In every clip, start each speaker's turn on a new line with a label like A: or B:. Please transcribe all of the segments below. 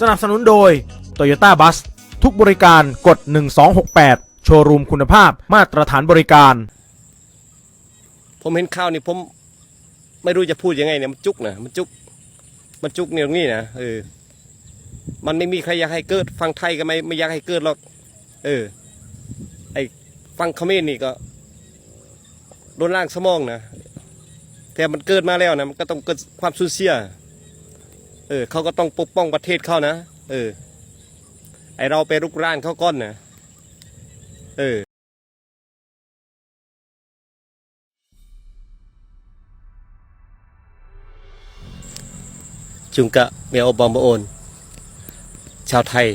A: สนับสนุนโดย Toyota Bus ทุกบริการกด 1268 โชว์รูมคุณภาพมาตรฐานบริการ
B: ผมเห็นข่าวนี่ผมไม่รู้จะพูดยังไงเนี่ยมันจุกนะมันจุก มันจุกเนี่ยตรงนี้นะเออ มันไม่มีใครอยากให้เกิด ฟังไทยก็ไม่ไม่อยากให้เกิดหรอกเออ ไอฟังเขมรนี่ก็โดนล่างสมองนะแต่มันเกิดมาแล้วนะมันก็ต้องเกิดความสูญเสีย เออเขาก็ต้องปกป้องประเทศเขานะ เออ ไอเราไปรุกรานเขาก้อนนะเออจุงกะเมียอบอมบโอน ชาวไทย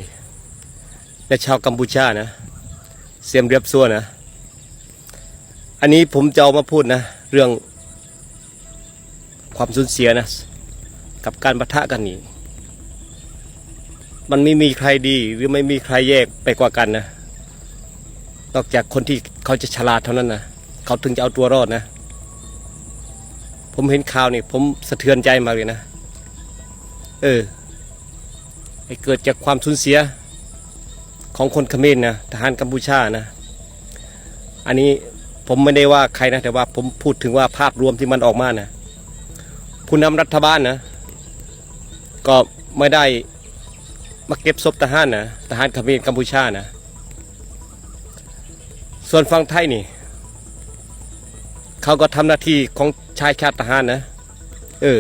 B: และชาวกัมพูชานะ เสียมเรียบซัวนะ อันนี้ผมจะเอามาพูดนะ เรื่องความสูญเสียนะ กับการปะทะกันนี่มันไม่มีใครดีหรือไม่มีใครแยกไปกว่ากันนะนอกจากคนที่เขาจะฉลาดเท่านั้นนะเขาถึงจะเอาตัวรอดนะ ผมเห็นข่าวนี่ ผมสะเทือนใจมากเลยนะ เออไอเกิดจากความสูญเสียของคนเขมรนะทหารกัมพูชานะ อันนี้ผมไม่ได้ว่าใครนะ แต่ว่าผมพูดถึงว่าภาพรวมที่มันออกมานะผู้นำรัฐบาลนะ ก็ไม่ได้มาเก็บศพทหารนะทหารเขมรกัมพูชานะ ส่วนฝั่งไทยนี่ เขาก็ทำหน้าที่ของชายชาติทหารนะ เออ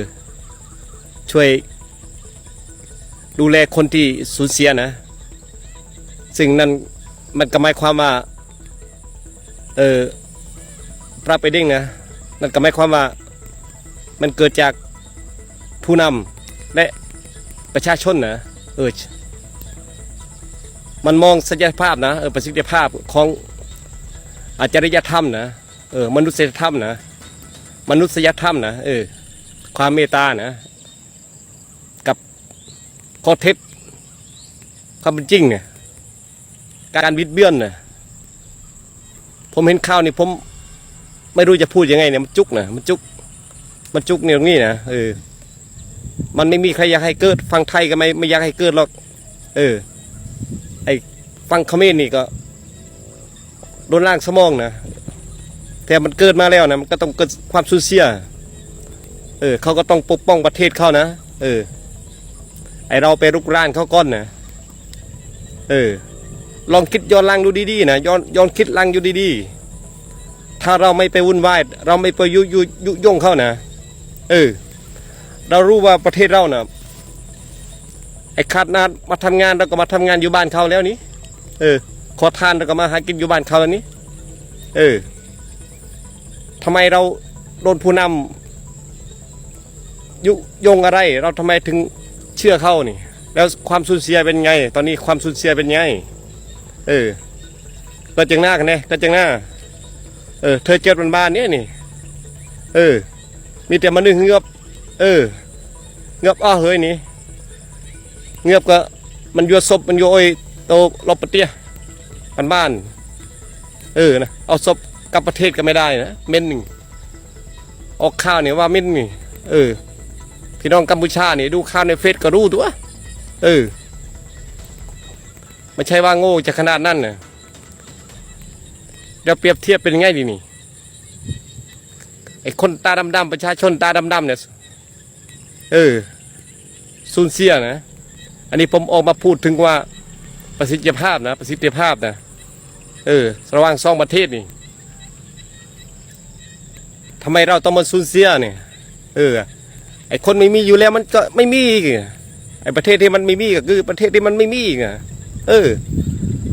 B: ช่วยดูแลคนที่สูญเสียนะสิ่งนั้นมันก็หมายความว่า เออพระไปเด้งนะนั่นก็หมายความว่ามันเกิดจากผู้นำและ ประชาชนนะเออมันมองศักยภาพนะเออประสิทธิภาพของอาจริยธรรมนะเออมนุษยธรรมนะมนุษยธรรมนะเออความเมตตานะ กับข้อเท็จความเป็นจริงเนี่ยการวิดเบี้ยนเนี่ยผมเห็นข่าวนี่ผมไม่รู้จะพูดยังไงเนี่ยมันจุกนะมันจุก มันจุกเนี่ยตรงนี้นะเออ มันไม่มีใครอยากให้เกิด ฟังไทยก็ไม่ไม่อยากให้เกิดหรอก เออ ไอฟังเขมรนี่ก็โดนล่างสมองนะแต่มันเกิดมาแล้วนะมันก็ต้องเกิดความสูญเสียเออเขาก็ต้องปกป้องประเทศเขานะเออ ไอเราไปรุกรานเขาก้อนนะเออ ลองคิดย้อนลังดูดีๆนะย้อนย้อนคิดลังอยู่ดีๆถ้าเราไม่ไปวุ่นวายเราไม่ไปยุยุยุยงเขานะเออ เรารู้ว่าประเทศเรานะ่ะไอ้ขาดนาดมาทำงานเราก็มาทำงานอยู่บ้านเขาแล้วนี่เออ ขอทานเราก็มาหากินอยู่บ้านเขาแล้วนี่เออทำไมเราโดนผู้นำยุยงอะไร เราทำไมถึงเชื่อเขานี่ แล้วความสูญเสียเป็นไง ตอนนี้ความสูญเสียเป็นไง เออก็จังหน้ากันเนี่ยก็จังหน้า เออ เธอเจ็ดวันบ้านเนี้ยนี่ เออ มีแต่มานึงเงือบ เออ เงือบอ้อเฮ้ยนี่ เงือบก็มันยัวศพมันยัวโอยโตลบปะเตี้ยปันบ้าน เออนะเอาศพกลับประเทศก็ไม่ได้นะเม่นหนึ่งออกข้าวเนี่ยว่าเม่นนี่เออ พี่น้องกัมพูชาเนี่ยดูข่าวในเฟซก็รู้ตัวเออไม่ใช่ว่าโง่จะขนาดนั้นนะเดี๋ยวเปรียบเทียบเป็นไงดีนี่ไอ้คนตาดำๆประชาชนตาดำๆเนี่ย เออสูญเสียนะ อันนี้ผมออกมาพูดถึงว่าประสิทธิภาพนะ ประสิทธิภาพนะเออระหว่างสองประเทศนี่ทำไมเราต้องมาสูญเสียเนี่ยเออ ไอคนไม่มีอยู่แล้วมันก็ไม่มีอีกไอประเทศที่มันไม่มีก็คือประเทศที่มันไม่มีอีกเออ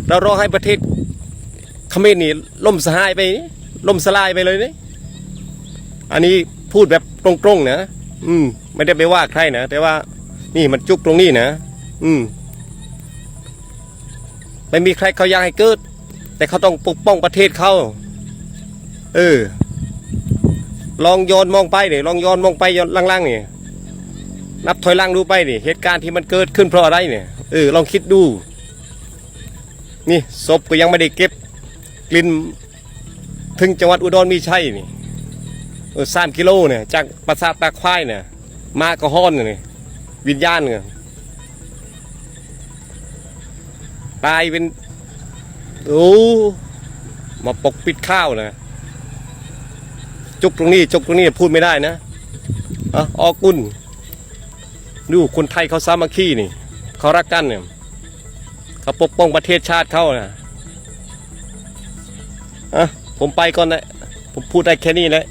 B: เรารอให้ประเทศเขมรนี่ล่มสลายไปล่มสลายไปเลยนี่อันนี้พูดแบบตรงๆนะ อืม ไม่ได้ไปว่าใครนะแต่ว่า นี่มันจุกตรงนี้นะอืม ไม่มีใครเขาอยากให้เกิด แต่เขาต้องปกป้องประเทศเขาเออ ลองย้อนมองไปนี่ลองย้อนมองไปย้อนล่างๆนี่นับถอยหล่างดูไปนี่เหตุการณ์ที่มันเกิดขึ้นเพราะอะไรเนี่ยเออลองคิดดู นี่ศพก็ยังไม่ได้เก็บ กลิ่นถึงจังหวัดอุดรมีชัยนี่ อสามกิโลเนี่ยจากปราสาทตาควายเนี่ย มากระห้อนเนี่ยวิญญาณเนี่ยตายเป็นโอ้มาปกปิดข้าวนะจุกตรงนี้จุกตรงนี้พูดไม่ได้นะอะออกุลดูคนไทยเขาสามัคคีนี่เขารักกันเนี่ยเขาปกป้องประเทศชาติเขานะอะผมไปก่อนนะผมพูดได้แค่นี้แหละ